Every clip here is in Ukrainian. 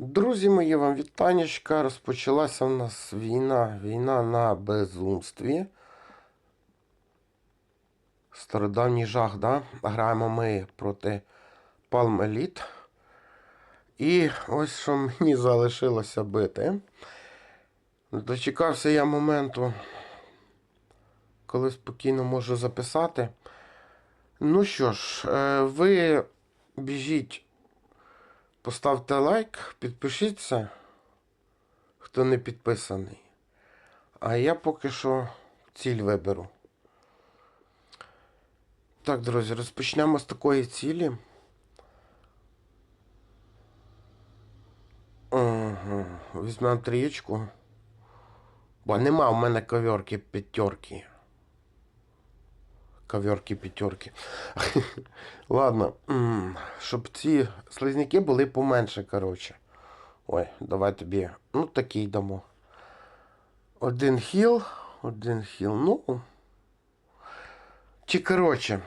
Друзі мої, вам вітанечка. Розпочалася у нас війна. Війна на безумстві. Стародавній жах, да? Граємо ми проти Palm Elite. І ось що мені залишилося бити. Дочекався я моменту, коли спокійно можу записати. Ну що ж, е, ви біжіть. Поставте лайк, підпишіться, хто не підписаний. А я поки що ціль виберу. Так, друзі, розпочнемо з такої цілі. Угу. Візьмемо трієчку. Бо нема в мене ковьорки п'ятерки. Ковьорки п'ятерки. Ладно, щоб ці слизняки були поменше, коротше. Ой, давай тобі. Ну, такий дамо. Один хіл, один хіл. Ну. Чи коротше.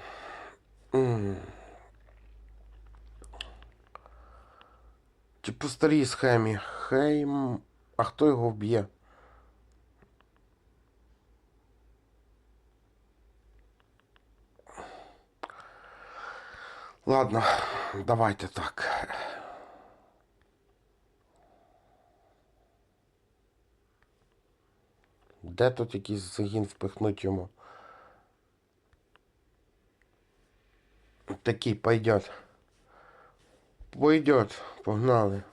Чи по старій схемі. Хейм. А хто його вб'є? Ладно, давайте так. Де тут якийсь загін впихнуть йому? Такий пойдет. Пойдет, погнали.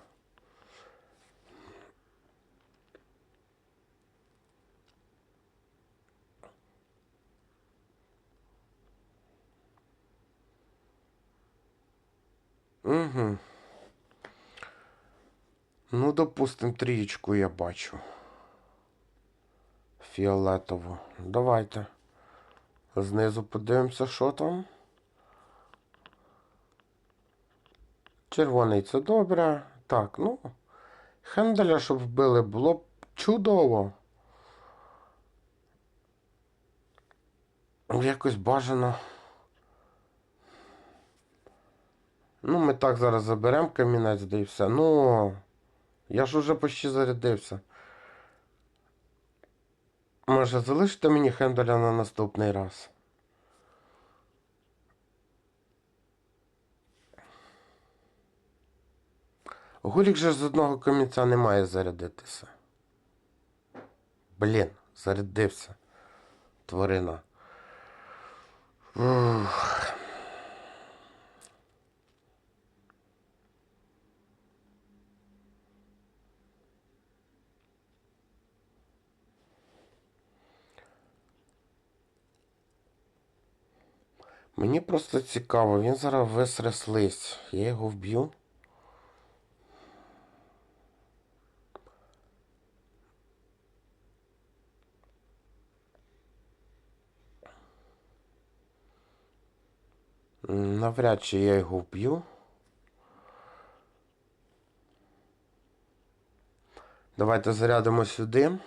Угу. Ну, допустим, трієчку я бачу. Фіолетову. Давайте. Знизу подивимося, що там. Червоний це добре. Так, ну. Хенделя, щоб вбили, було б чудово. Якось бажано. Ну, ми так зараз заберемо камінець, да і все. Ну, я ж уже почти зарядився. Може, залишите мені хенделя на наступний раз? Гулік же з одного камінця не має зарядитися. Блін, зарядився. Тварина. Ух. Мені просто цікаво, він зараз висре слизь. Я його вб'ю. Навряд чи я його вб'ю. Давайте зарядимо сюди.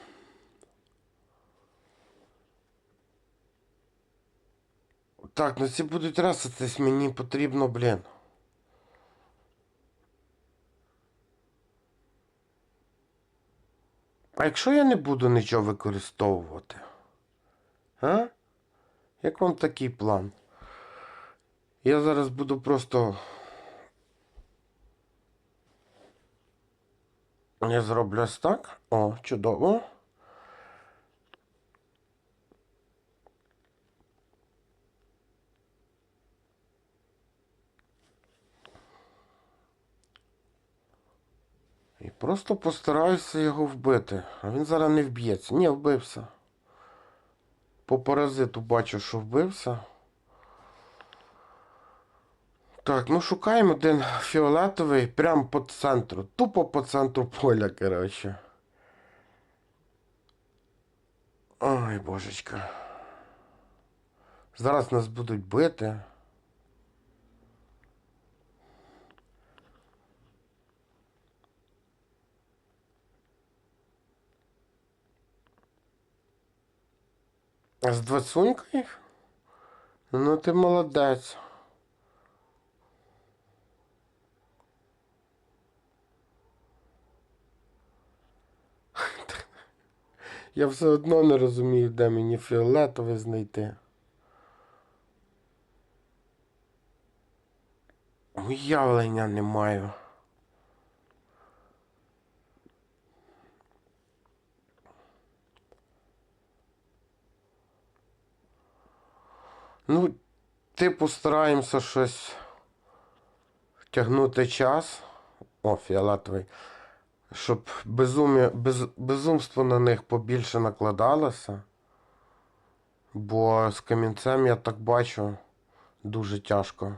Так, ну ці будуть раситись, мені потрібно, блін. А якщо я не буду нічого використовувати? А? Як вам такий план? Я зараз буду просто. Я зроблю ось так. О, чудово. Просто постараюся його вбити. А він зараз не вб'ється. Ні, вбився. По паразиту бачу, що вбився. Так, ну шукаємо один фіолетовий прямо по центру. Тупо по центру поля, коротше. Ой, божечка. Зараз нас будуть бити. З двадцунькою? Ну ти молодець. Я все одно не розумію, де мені фіолетове знайти. Уявлення не маю. Ну, типу, стараємося щось тягнути час. О, фіолетовий. Щоб безум'я, без, безумство на них побільше накладалося. Бо з камінцем я так бачу дуже тяжко.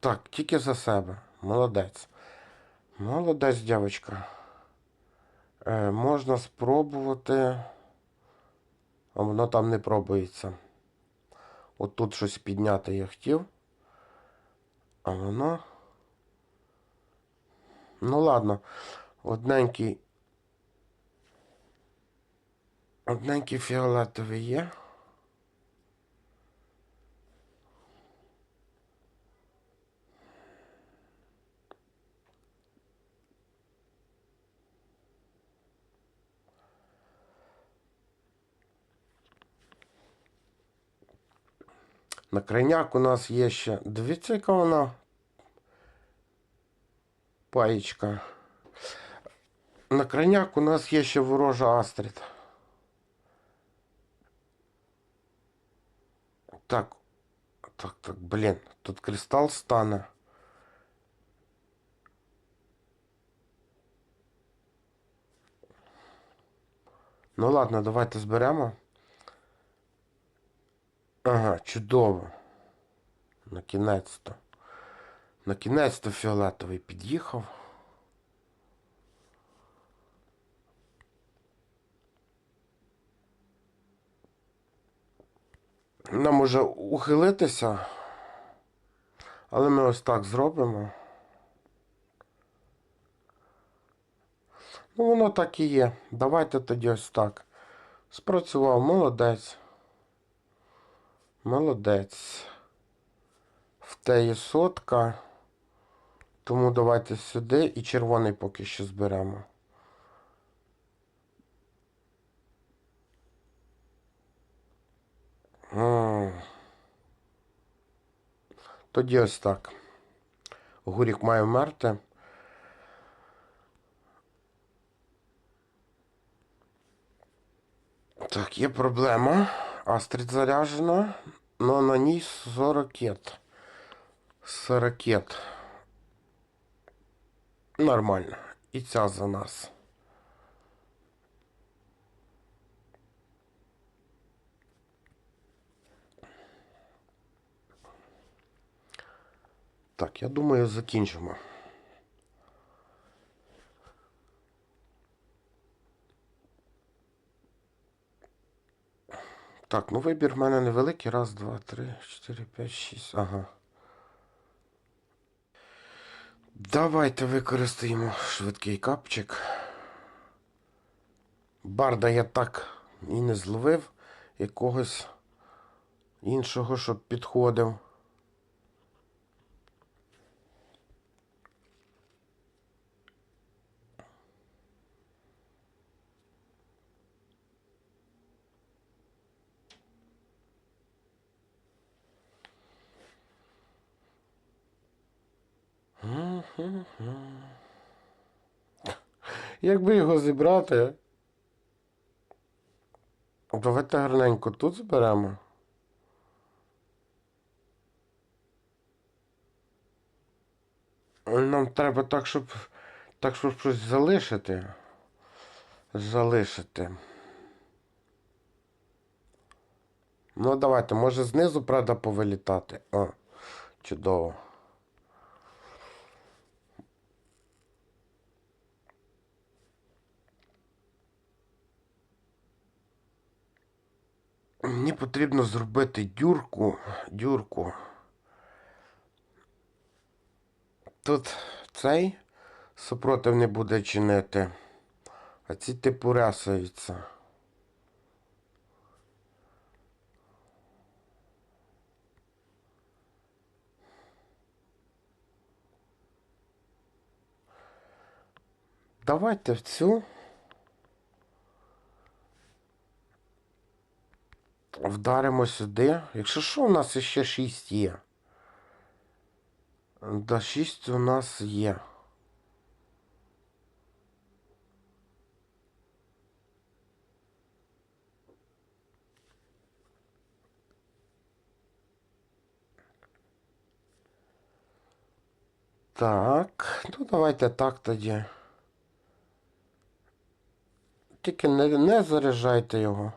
Так, тільки за себе. Молодець. Молодець, дівчинка. Е, можна спробувати. А воно там не пробується. От тут щось підняти я хотів. А воно. Ну ладно. Одненький. Одненький фіолетовий є. На крайняк у нас є ще. Дивіться, яка вона паєчка. На крайняк у нас є ще ворожа Астрід. Так. Так, так, блін, тут кристал стане. Ну ладно, давайте зберемо. Ага, чудово. На кінець-то. На кінець-то фіолетовий під'їхав. Нам може ухилитися, але ми ось так зробимо. Ну, воно так і є. Давайте тоді ось так. Спрацював, молодець. Молодець. В те є сотка. Тому давайте сюди і червоний поки що зберемо. Тоді ось так. Гурік має вмерти. Так, є проблема. Астрид заряджена, но на ній 40 ракет. 40 ракет. Нормально. І ця за нас. Так, я думаю, закінчимо. Так, ну вибір в мене невеликий. Раз, два, три, чотири, п'ять, шість. Ага. Давайте використаємо швидкий капчик. Барда я так і не зловив якогось іншого, щоб підходив. Якби його зібрати. Давайте гарненько тут зберемо. Нам треба так, щоб так, щоб щось залишити. Залишити. Ну, давайте, може знизу, правда, повилітати. О, чудово. Мені потрібно зробити дюрку. Дюрку. Тут цей супротив не буде чинити, а ці типу рясаються. Давайте в цю. Вдаримо сюди. Якщо що, у нас ще 6 є. Да, 6 у нас є. Так, ну давайте так тоді. Тільки не, не заряджайте його.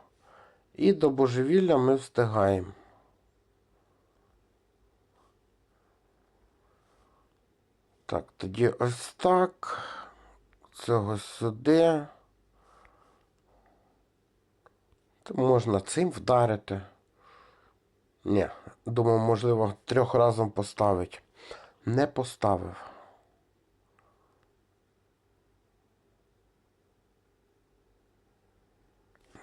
І до божевілля ми встигаємо. Так, тоді ось так. Цього сюди. То можна цим вдарити. Ні, думав, можливо, трьох разом поставить. Не поставив.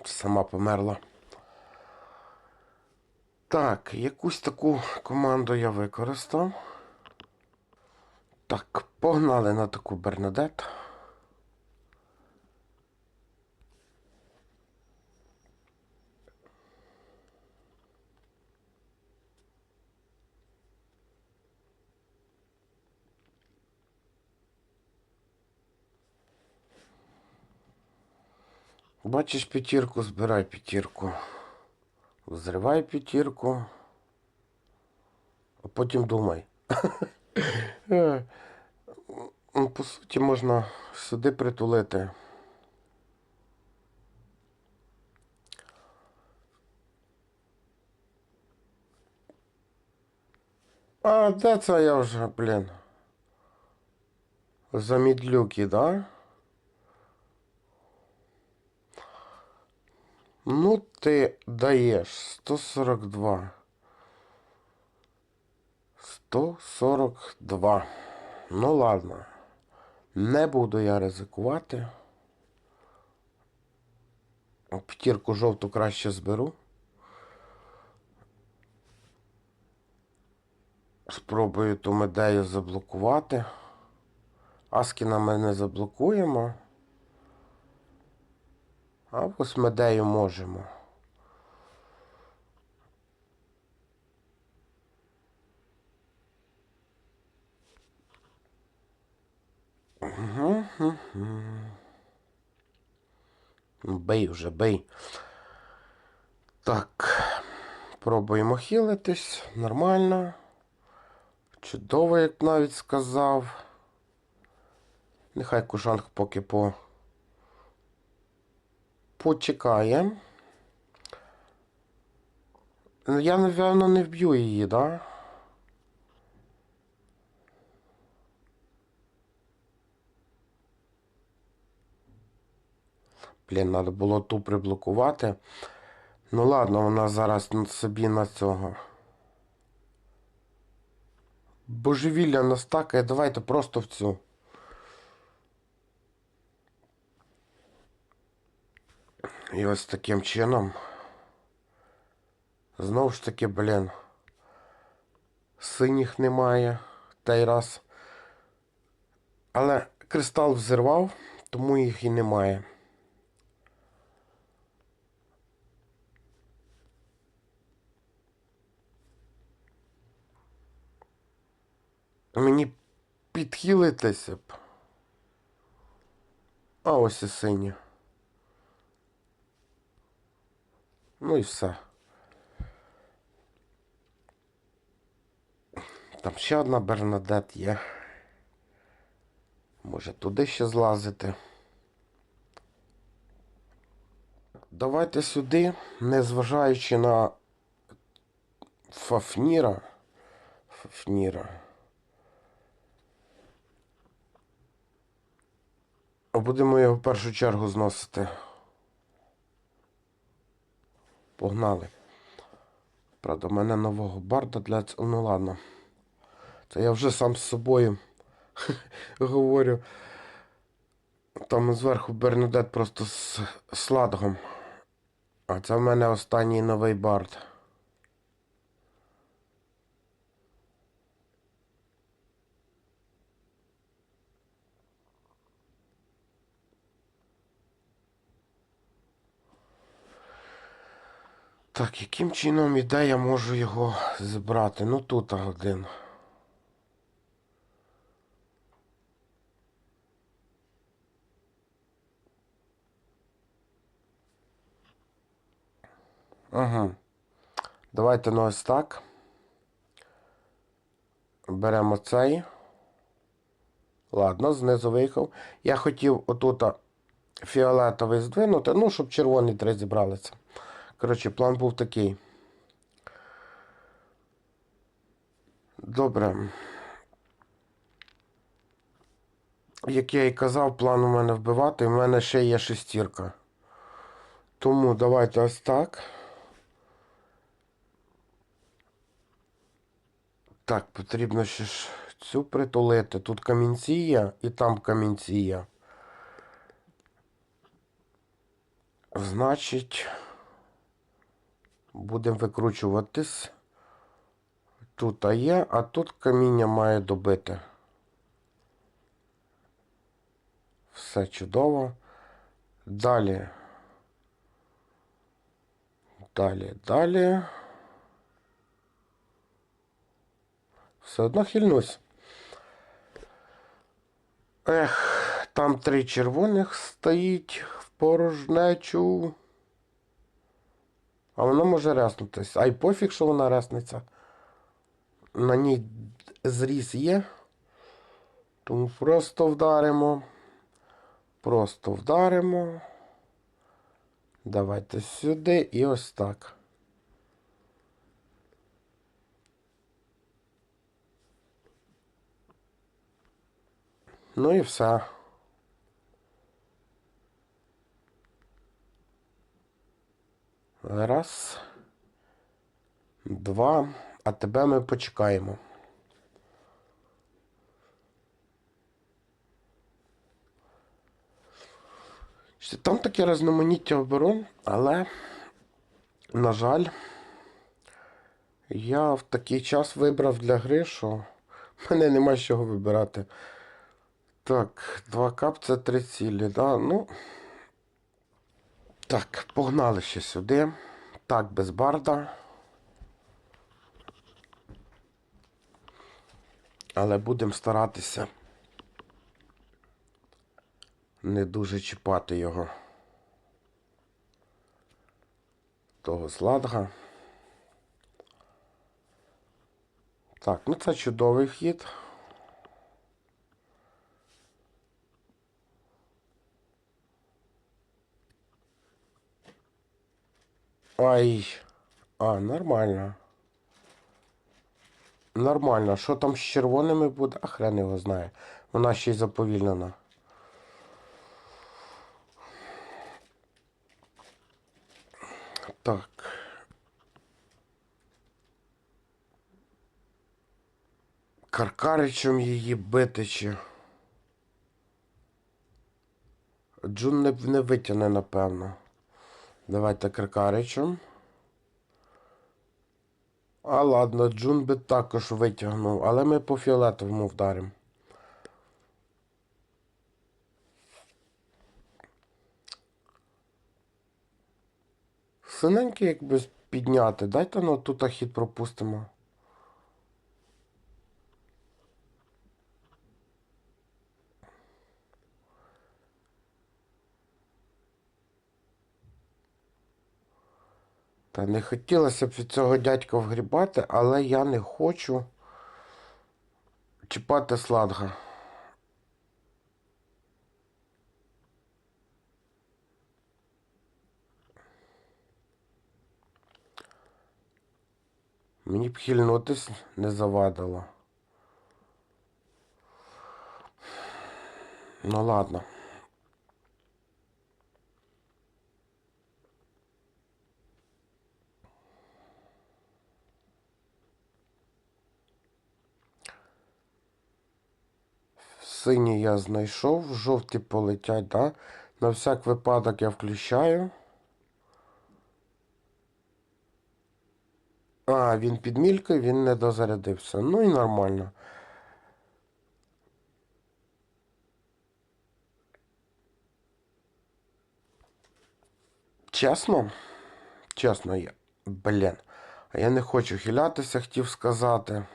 Сама померла. Так, якусь таку команду я використав. Так, погнали на таку Бернадет. Бачиш п'ятірку, збирай п'ятірку. Взривай п'ятірку. А потім думай. Ну, По суті, можна сюди притулити. А де це я вже, блін? Замідлюки, да? Ну, ти даєш 142. 142. Ну ладно. Не буду я ризикувати. П'ятірку жовту краще зберу. Спробую ту медею заблокувати. Аскіна ми не заблокуємо. А ось медею можемо. Бей вже, бей. Так. Пробуємо хілитись. Нормально. Чудово, як навіть сказав. Нехай кушанг поки по почекає. Я, напевно, не вб'ю її, да? Блін, треба було ту приблокувати. Ну ладно, вона зараз собі на цього. Божевілля настакає, давайте просто в цю. І ось таким чином. Знову ж таки, блін. Синіх немає. Той раз. Але кристал взірвав, тому їх і немає. Мені підхилитися б. А ось і сині. Ну і все. Там ще одна Бернадет є. Може туди ще злазити. Давайте сюди, незважаючи на Фафніра. Фафніра. Будемо його в першу чергу зносити. Погнали. Правда, в мене нового барда для цього. Ну ладно. Це я вже сам з собою говорю. Там зверху Бернадет просто з сладгом. А це в мене останній новий бард. Так, яким чином іде я можу його зібрати? Ну тут один. Ага. Давайте ну ось так. Беремо цей. Ладно, знизу виїхав. Я хотів отут фіолетовий здвинути, ну, щоб червоні три зібралися. Коротше, план був такий. Добре. Як я і казав, план у мене вбивати, в мене ще є шестірка. Тому давайте ось так. Так, потрібно ще ж цю притулити. Тут камінці є і там камінці є. Значить, будемо викручуватись. Тут є, а тут каміння має добити. Все чудово. Далі. Далі, далі. Все одно хильнусь. Ех, там три червоних стоїть в порожнечу. А воно може реснутись. А й пофіг, що вона ресниться. На ній зріз є. Тому просто вдаримо. Просто вдаримо. Давайте сюди і ось так. Ну і все. Раз. Два. А тебе ми почекаємо. Там таке різноманіття оборон, але, на жаль, я в такий час вибрав для гри, що мене нема з чого вибирати. Так, 2 кап це 3 цілі, да? Ну. Так, погнали ще сюди. Так, без барда. Але будемо старатися не дуже чіпати його. Того сладга. Так, ну це чудовий вхід. Ай. А, нормально. Нормально. Що там з червоними буде? А хрен його знає. Вона ще й заповільнена. Так. Каркаричем її бити чи. Джун не, не витягне, напевно. Давайте Каркаричем. А ладно, Джун би також витягнув, але ми по фіолетовому вдаримо. Синенький якби підняти. Дайте ну тут хід пропустимо. Та не хотілося б від цього дядька вгрібати, але я не хочу чіпати сладга. Мені б хильнутись не завадило. Ну ладно. Синій я знайшов, жовті полетять, да? На всяк випадок я включаю. А, він під мількою, він не дозарядився. Ну і нормально. Чесно? Чесно, я, Блін. А я не хочу хилятися, хотів сказати.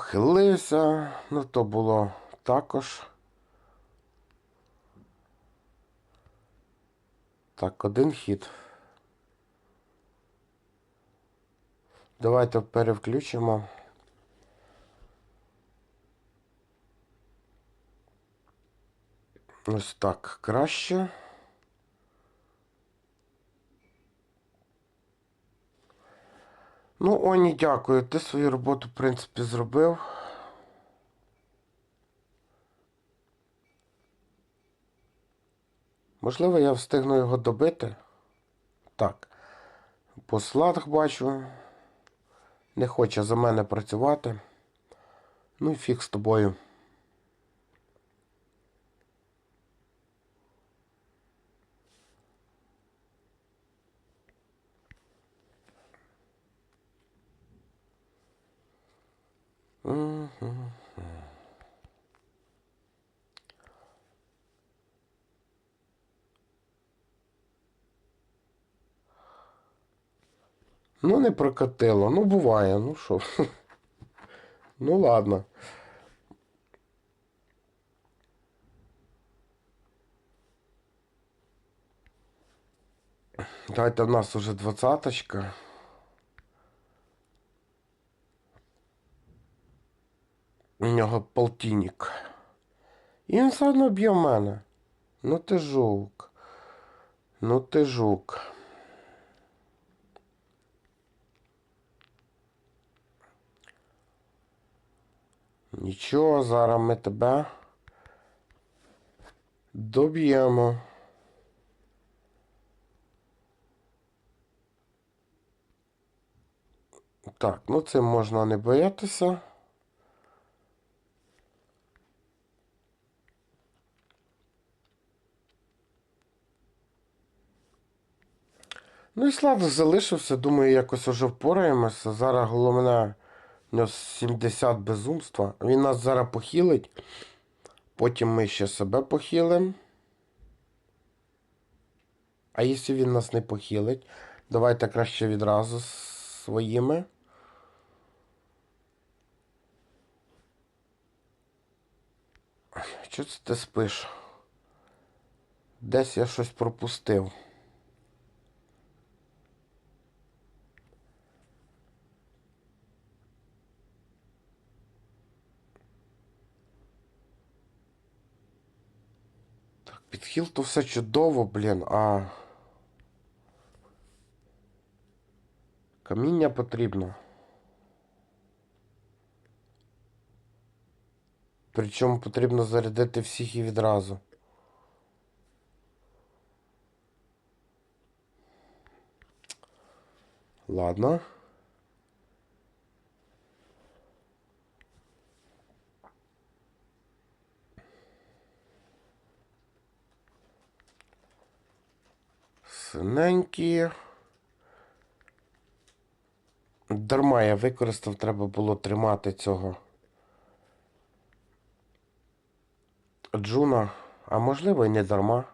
Ухилився, ну то було також. Так, один хід. Давайте перевключимо. Ось так краще. Ну, Оні, дякую. Ти свою роботу, в принципі, зробив. Можливо, я встигну його добити. Так. По сладах бачу. Не хоче за мене працювати. Ну і фіг з тобою. Ну, не прокатило. Ну, буває, ну що. Ну, ладно. Давайте в нас уже двадцаточка. У нього полтинник. І він все одно б'є в мене. Ну ти жук. Ну ти жук. Нічого, зараз ми тебе доб'ємо. Так, ну цим можна не боятися. Ну і Слав залишився, думаю, якось уже впораємося. Зараз головне у нього 70 безумства. Він нас зараз похилить. Потім ми ще себе похилимо. А якщо він нас не похилить, давайте краще відразу своїми. Що це ти спиш? Десь я щось пропустив. Підхил то все чудово, блін, а. Каміння потрібно. Причому потрібно зарядити всіх і відразу. Ладно. Синенькі. Дарма я використав, треба було тримати цього. Джуна, а можливо і не дарма.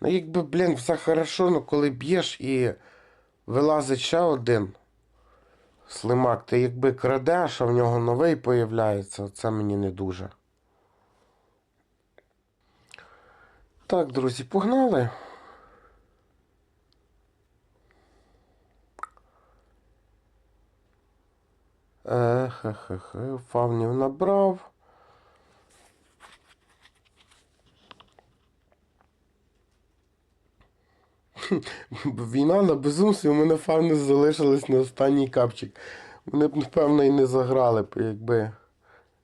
Ну, якби, блін, все хорошо, ну коли б'єш і вилазить ще один слимак, ти якби крадеш, а в нього новий появляється, це мені не дуже. Так, друзі, погнали. Ехехехе, фавнів набрав. Війна на безумстві, у мене фавни залишились на останній капчик. Вони б, напевно, і не заграли б, якби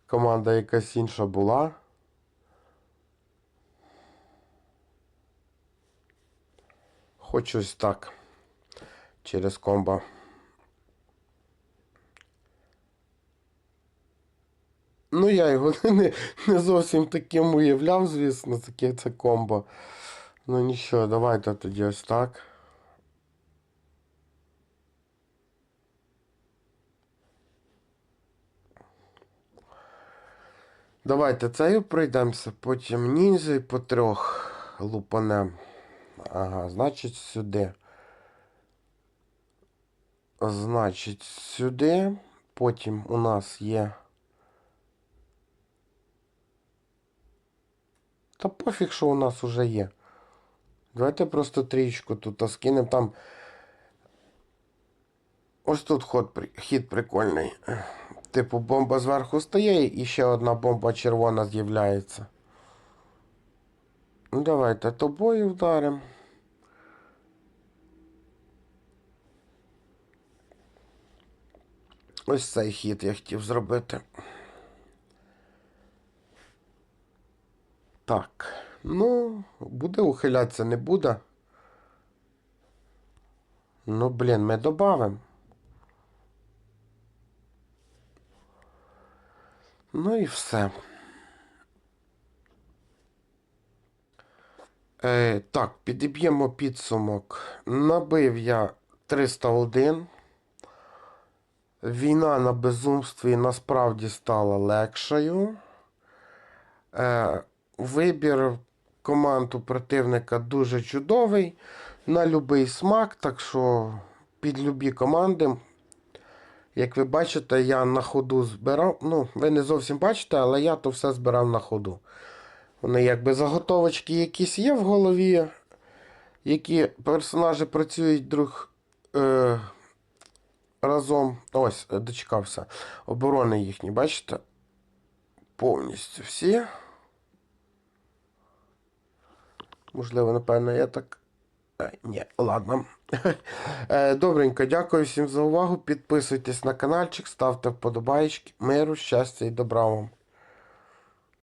команда якась інша була. Хоч ось так. Через комбо. Ну, я його не, не зовсім таким уявляв, звісно, таке це комбо. Ну нічого, давайте тоді ось так. Давайте цею пройдемося, потім ніндзя по трьох лупанем. Ага, значить сюди. Значить, сюди. Потім у нас є. Та пофіг, що у нас уже є. Давайте просто трічку тут скинемо там. Ось тут ход, хід прикольний. Типу, бомба зверху стає і ще одна бомба червона з'являється. Ну, давайте тобою вдаримо. Ось цей хід я хотів зробити. Так. Ну, буде ухилятися, не буде. Ну, блін, ми добавимо. Ну і все. Е, так, підіб'ємо підсумок. Набив я 301. Війна на безумстві насправді стала легшою. Е, вибір команд у противника дуже чудовий. На будь-який смак, так що під любі команди. Як ви бачите, я на ходу збирав. Ну, ви не зовсім бачите, але я то все збирав на ходу. Вони якби заготовочки якісь є в голові, які персонажі працюють друг е, разом. Ось, дочекався. Оборони їхні, бачите? Повністю всі. Можливо, напевно, я так. Е, ні, ладно. Е, Добренько, дякую всім за увагу. Підписуйтесь на каналчик, ставте вподобайки. Миру, щастя і добра вам.